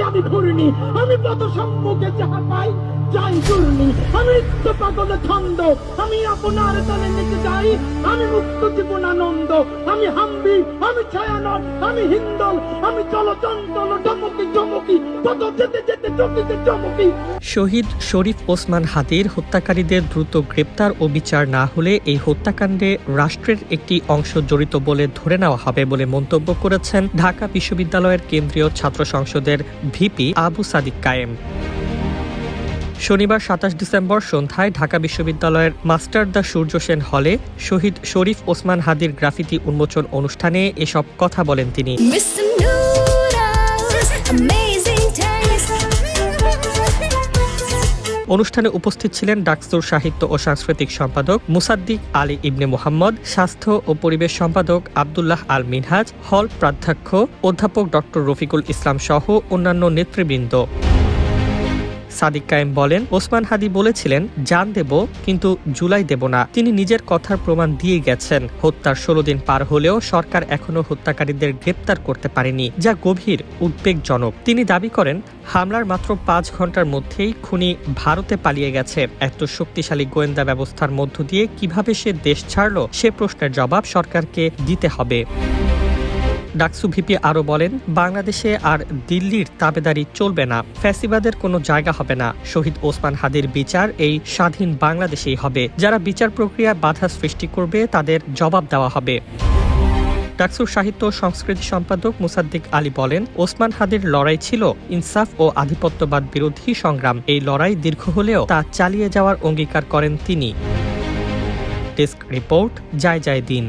আমি ঘুরিনি। আমি পদ সম্মুখে যাহা পাই যাই ঘুরনি আমি পাগলে ছন্দ। আমি আপনার তলে নিতে যাই আমি মুক্ত জীবন আনন্দ। আমি হাম্বি, আমি আমি হিন্দল, আমি চলচঞ্চল, চমকি পদ যেতে যেতে চমকি। শহীদ শরীফ ওসমান হাদির হত্যাকারীদের দ্রুত গ্রেপ্তার ও বিচার না হলে এই হত্যাকাণ্ডে রাষ্ট্রের একটি অংশ জড়িত বলে ধরে নেওয়া হবে বলে মন্তব্য করেছেন ঢাকা বিশ্ববিদ্যালয়ের কেন্দ্রীয় ছাত্র সংসদের ভিপি আবু সাদিক কায়েম। শনিবার সাতাশ ডিসেম্বর সন্ধ্যায় ঢাকা বিশ্ববিদ্যালয়ের মাস্টার দ্য সূর্য সেন হলে শহীদ শরীফ ওসমান হাদির গ্রাফিতি উন্মোচন অনুষ্ঠানে এসব কথা বলেন তিনি. অনুষ্ঠানে উপস্থিত ছিলেন ডাকসুর সাহিত্য ও সাংস্কৃতিক সম্পাদক মুসাদ্দিক আলী ইবনে মোহাম্মদ স্বাস্থ্য ও পরিবেশ সম্পাদক আবদুল্লাহ আল মিনহাজ হল প্রাধ্যক্ষ অধ্যাপক ডক্টর রফিকুল ইসলাম সহ অন্যান্য নেতৃবৃন্দ সাদিক কায়েম বলেন, ওসমান হাদি বলেছিলেন, জান দেব, কিন্তু জুলাই দেব না। তিনি নিজের কথার প্রমাণ দিয়ে গেছেন। হত্যার ষোলো দিন পার হলেও সরকার এখনও হত্যাকারীদের গ্রেপ্তার করতে পারেনি, যা গভীর উদ্বেগজনক। তিনি দাবি করেন, হামলার মাত্র পাঁচ ঘণ্টার মধ্যেই খুনি ভারতে পালিয়ে গেছে। এত শক্তিশালী গোয়েন্দা ব্যবস্থার মধ্য দিয়ে কীভাবে সে দেশ ছাড়ল, সে প্রশ্নের জবাব সরকারকে দিতে হবে। ডাকসু ভিপি আরও বলেন, বাংলাদেশে আর দিল্লির তাবেদারি চলবে না, ফ্যাসিবাদের কোনো জায়গা হবে না। শহীদ ওসমান হাদির বিচার এই স্বাধীন বাংলাদেশেই হবে। যারা বিচার প্রক্রিয়ায় বাধা সৃষ্টি করবে, তাদের জবাব দেওয়া হবে। ডাকসুর সাহিত্য সংস্কৃতি সম্পাদক মুসাদ্দিক আলী বলেন, ওসমান হাদির লড়াই ছিল ইনসাফ ও আধিপত্যবাদ বিরোধী সংগ্রাম। এই লড়াই দীর্ঘ হলেও তা চালিয়ে যাওয়ার অঙ্গীকার করেন তিনি। ডেস্ক রিপোর্ট যায় যায় দিন।